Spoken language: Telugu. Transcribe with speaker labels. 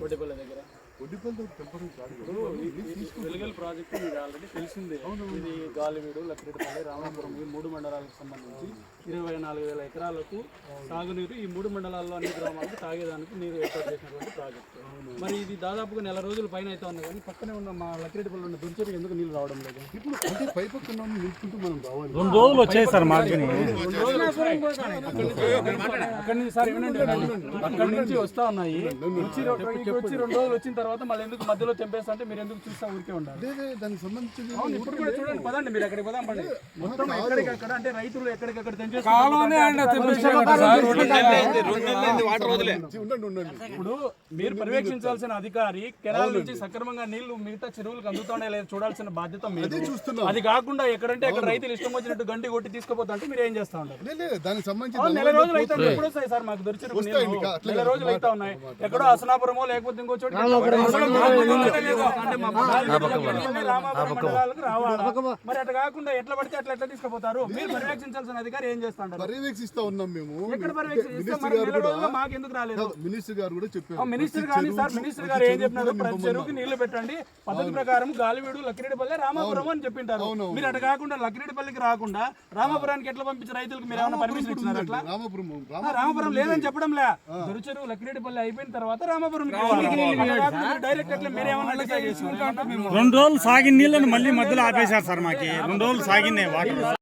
Speaker 1: కొట్టిపల్లి దగ్గర వెలుగల్ ప్రాజెక్టు మీకు ఆల్రెడీ తెలిసిందే. ఇది గాలివీడు లక్కిరెడ్డిపల్లి రామాపురం ఈ మూడు మండలాలకు సంబంధించి ఇరవై నాలుగు వేల ఎకరాలకు సాగునీరు ఈ మూడు మండలాల్లో అన్ని గ్రామాలకు తాగేదానికి నీరు ఏర్పాటు చేసినటువంటి ప్రాజెక్టు మరి ఇది దాదాపుగా నెల రోజుల పైన అయితే ఉంది కానీ పక్కనే ఉన్న మా లక్కిరెడ్డిపల్లి ఉన్న దుర్చరికి ఎందుకు నీళ్ళు రావడం లేదు?
Speaker 2: ఇప్పుడు అంటే పై పక్కన నిలుపుకుంటూ మనం రావాలి.
Speaker 3: రెండు రోజులు వచ్చాయి సార్ మార్జిన్
Speaker 1: అక్కడి నుంచి సార్ అక్కడి నుంచి వస్తా ఉన్నాయి. వచ్చి రెండు రోజులు వచ్చిన తర్వాత మళ్ళీ ఎందుకు మధ్యలో తెంపేస్తా అంటే మీరు ఎందుకు చూస్తా ఊరికే ఉండాలి.
Speaker 2: అదే దానికి సంబంధించి
Speaker 1: అవును ఇప్పుడు కూడా చూడండి పదండి మీరు అక్కడికి పోదాం పండి మొత్తం ఎక్కడికక్కడ అంటే రైతులు ఎక్కడికక్కడ తెంచేసి
Speaker 2: ఉండండి ఉండండి
Speaker 1: ఇప్పుడు మీరు పర్యవేక్షించాల్సిన అధికారి కెనాల్ నుంచి సక్రమంగా నీళ్ళు మిగతా చెరువులకు అందుతున్నాయో లేదో చూడాల్సిన బాధ్యత మీరు. అది కాకుండా ఎక్కడంటే అక్కడ రైతులు ఇష్టం వచ్చినట్టు గంటి కొట్టి తీసుకుపోతా అంటే మీరు ఏం చేస్తా ఉంటారు?
Speaker 2: దానికి సంబంధించి
Speaker 1: నెల రోజులు అయితే ఎప్పుడు వస్తాయి సార్ మాకు నెల రోజులు అయితే ఉన్నాయి. ఎక్కడో అసనాపురమో లేకపోతే ఇంకో చోట మరి అట్లా కాకుండా ఎట్లా పడితే అట్లా ఎట్లా తీసుకుపోతారు? మీరు పర్యవేక్షించాల్సిన అధికారి ఏం
Speaker 2: పర్యవేక్షిస్తా ఉన్నాం మేము.
Speaker 1: ఎక్కడ పర్యవేక్షిస్తే
Speaker 2: గారు
Speaker 1: మాకు ఎందుకు రాలేదు?
Speaker 2: మినిస్టర్ గారు కూడా
Speaker 1: ఆ
Speaker 2: చెప్పారు
Speaker 1: మినిస్టర్ కానీ సార్ మినిస్టర్ గారు ఏం చెప్పినారు? ప్రతి చెరువుకి నీళ్ళు పెట్టండి. పద్ధతి ప్రకారం గాలివీడు లక్కిరెడ్డిపల్లి రామాపురం అని చెప్పింటారు. మీరు అటు కాకుండా లక్కిరెడ్డిపల్లికి రాకుండా రామాపురానికి ఎట్లా పంపించి రైతులకు? మీరు ఏమైనా పర్మిషన్ ఇచ్చినారు అట్లా?
Speaker 2: రామపురం
Speaker 1: రామాపురం లేదని చెప్పడం లే దొరిచెరువు లక్కిరెడ్డిపల్లి అయిపోయిన తర్వాత రామాపురం
Speaker 3: రెండు రోజులు సాగిన నీళ్ళని మళ్ళీ మధ్యలో ఆపేశారు సార్ మాకి. రెండు రోజులు సాగినాయి వాటర్.